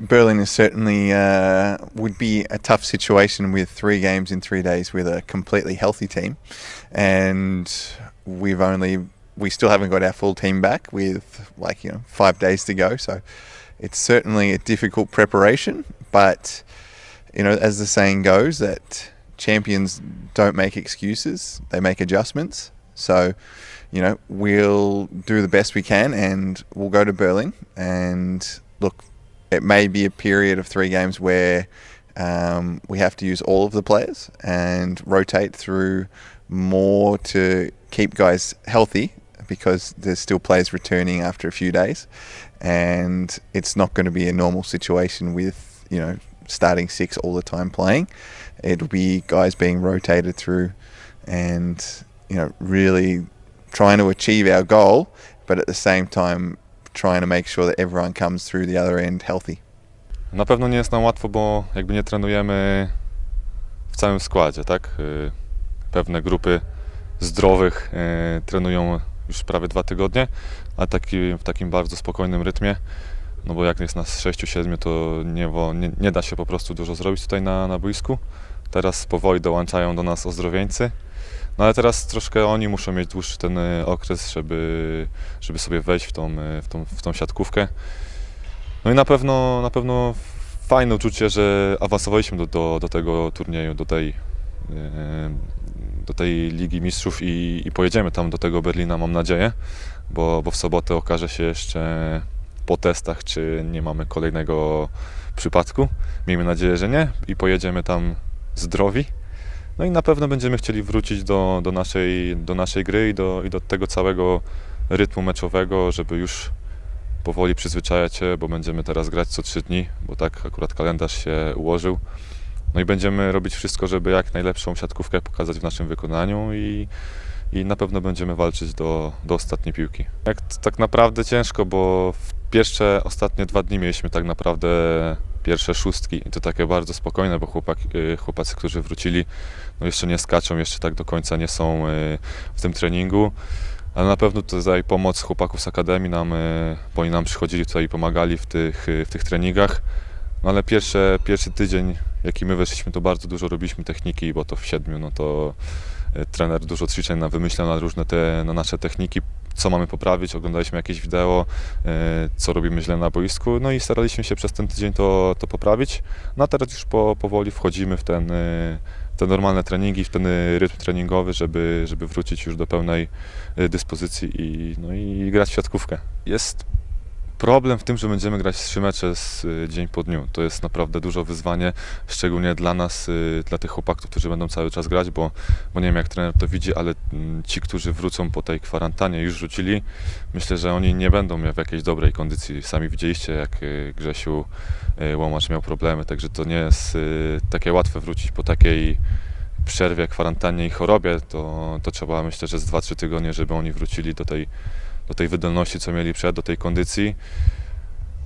Berlin is certainly uh, would be a tough situation with three games in three days with a completely healthy team, and we've only we still haven't got our full team back with like you know five days to go. So it's certainly a difficult preparation, but you know as the saying goes that champions don't make excuses; they make adjustments. So you know we'll do the best we can, and we'll go to Berlin and look it may be a period of three games where um, we have to use all of the players and rotate through more to keep guys healthy because there's still players returning after a few days. And it's not going to be a normal situation with you know starting six all the time playing. It'll be guys being rotated through and you know really trying to achieve our goal but at the same time trying to make sure that everyone comes through the other end healthy. Na pewno nie jest nam łatwo, bo jakby nie trenujemy w całym składzie, tak? Y, Pewne grupy zdrowych y, trenują już prawie dwa tygodnie, ale taki, w takim bardzo spokojnym rytmie, no bo jak jest nas 6-7, to nie, nie, nie da się po prostu dużo zrobić tutaj na, na boisku. Teraz powoli dołączają do nas ozdrowieńcy, no ale teraz troszkę oni muszą mieć dłuższy ten y, okres, żeby, żeby sobie wejść w tą, y, w tą, w tą siatkówkę. No i na pewno, na pewno fajne uczucie, że awansowaliśmy do, do, do tego turnieju, do tej, e, do tej Ligi Mistrzów i, i pojedziemy tam do tego Berlina, mam nadzieję, bo, bo w sobotę okaże się jeszcze po testach, czy nie mamy kolejnego przypadku. Miejmy nadzieję, że nie i pojedziemy tam zdrowi. No i na pewno będziemy chcieli wrócić do, do, naszej, do naszej gry i do, i do tego całego rytmu meczowego, żeby już powoli przyzwyczajać się, bo będziemy teraz grać co trzy dni, bo tak akurat kalendarz się ułożył. No i będziemy robić wszystko, żeby jak najlepszą siatkówkę pokazać w naszym wykonaniu i, i na pewno będziemy walczyć do, do ostatniej piłki. Jak tak naprawdę ciężko, bo w pierwsze ostatnie dwa dni mieliśmy tak naprawdę pierwsze szóstki i to takie bardzo spokojne, bo chłopak, y, chłopacy, którzy wrócili, no jeszcze nie skaczą, jeszcze tak do końca nie są y, w tym treningu. Ale na pewno tutaj pomoc chłopaków z Akademii nam, y, bo oni nam przychodzili tutaj i pomagali w tych, w tych treningach. No ale pierwsze, pierwszy tydzień, jaki my weszliśmy, to bardzo dużo robiliśmy techniki, bo to w siedmiu, no to trener dużo ćwiczeń nam wymyślał na różne te, na nasze techniki, co mamy poprawić, oglądaliśmy jakieś wideo, y, co robimy źle na boisku, no i staraliśmy się przez ten tydzień to, to poprawić. No a teraz już po, powoli wchodzimy w ten, y, te normalne treningi, w ten y, rytm treningowy, żeby, żeby wrócić już do pełnej dyspozycji i, no i grać w siatkówkę. Jest problem w tym, że będziemy grać trzy mecze z, y, dzień po dniu. To jest naprawdę duże wyzwanie, szczególnie dla nas, y, dla tych chłopaków, którzy będą cały czas grać, bo, bo nie wiem jak trener to widzi, ale mm, ci, którzy wrócą po tej kwarantannie, już rzucili, myślę, że oni nie będą w jakiejś dobrej kondycji. Sami widzieliście, jak y, Grzesiu Łomacz miał problemy, także to nie jest takie łatwe wrócić po takiej przerwie, kwarantannie i chorobie, to, to trzeba myślę, że z 2-3 tygodnie, żeby oni wrócili do tej, do tej wydolności, co mieli przed, do tej kondycji.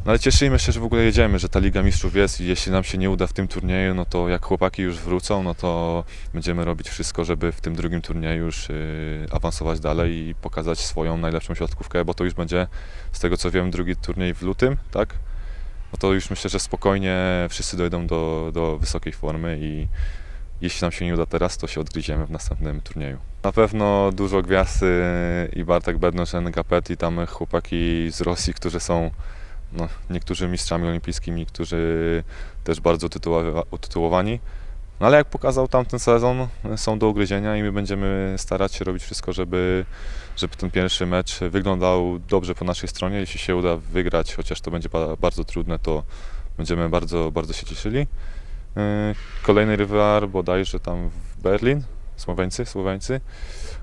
No ale cieszymy się, że w ogóle jedziemy, że ta Liga Mistrzów jest i jeśli nam się nie uda w tym turnieju, no to jak chłopaki już wrócą, no to będziemy robić wszystko, żeby w tym drugim turnieju już yy, awansować dalej i pokazać swoją najlepszą siatkówkę, bo to już będzie, z tego co wiem, drugi turniej w lutym, tak? No to już myślę, że spokojnie wszyscy dojdą do, do wysokiej formy i jeśli nam się nie uda teraz, to się odgryziemy w następnym turnieju. Na pewno dużo gwiazd i Bartek Bednosz, NKPET i tam chłopaki z Rosji, którzy są no, niektórzy mistrzami olimpijskimi, którzy też bardzo tytułowa- utytułowani. No ale jak pokazał tamten sezon, są do ugryzienia i my będziemy starać się robić wszystko, żeby, żeby ten pierwszy mecz wyglądał dobrze po naszej stronie. Jeśli się uda wygrać, chociaż to będzie ba- bardzo trudne, to będziemy bardzo, bardzo się cieszyli. Yy, Kolejny rywal bodajże tam w Berlin, Słoweńcy, Słoweńcy.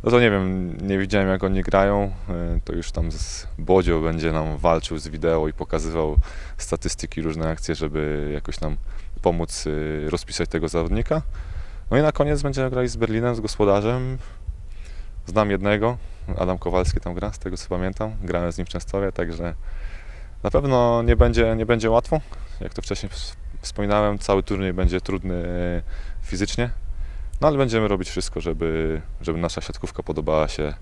No to nie wiem, nie widziałem jak oni grają, yy, to już tam z Bodzio będzie nam walczył z wideo i pokazywał statystyki, różne akcje, żeby jakoś nam pomóc yy, rozpisać tego zawodnika. No i na koniec będziemy grali z Berlinem, z gospodarzem. Znam jednego, Adam Kowalski tam gra, z tego co pamiętam. Grałem z nim w Częstowie, także na pewno nie będzie, nie będzie łatwo. Jak to wcześniej wspominałem, cały turniej będzie trudny e, fizycznie, no ale będziemy robić wszystko, żeby, żeby nasza siatkówka podobała się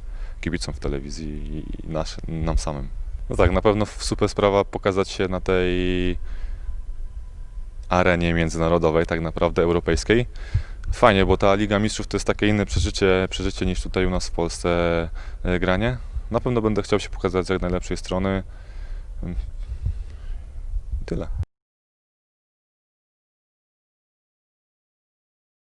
kibicom w telewizji i nasz, nam samym. No tak, na pewno super sprawa pokazać się na tej arenie międzynarodowej, tak naprawdę europejskiej. Fajnie, bo ta Liga Mistrzów to jest takie inne przeżycie, przeżycie niż tutaj u nas w Polsce e, granie. Na pewno będę chciał się pokazać z jak najlepszej strony. Tyle.